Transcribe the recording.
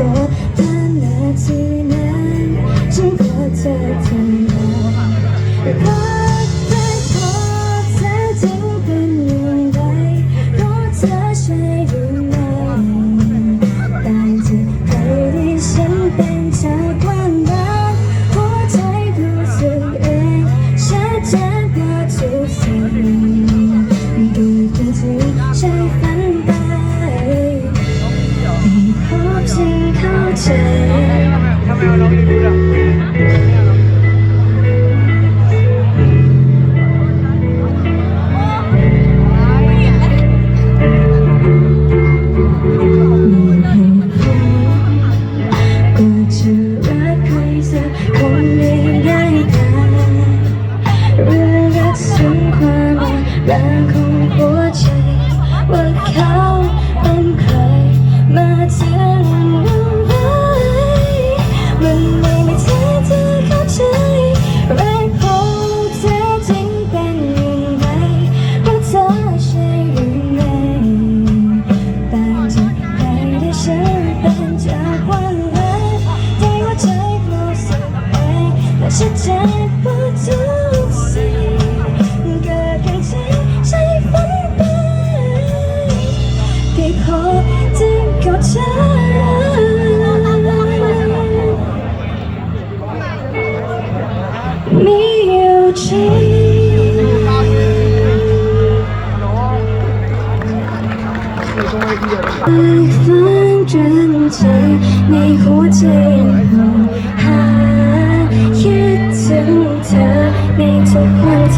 ก็ามนาทีนั้นฉันก็เธอทำได้ มันไม่ใช่เธอเข้าใจแรงของเธอจึงเป็นอย่างไรว่าเธอใช่หรือไม่ต่จาใครที่ฉันเป็นจากวันแรกใจว่าใจเราสุดเองและชัดจนว่ทุกสิ่งเกิดขึ้นจใช่ฝันไปแค่ขอ 爱分真假，你苦煎熬，恨却心疼，你总不停。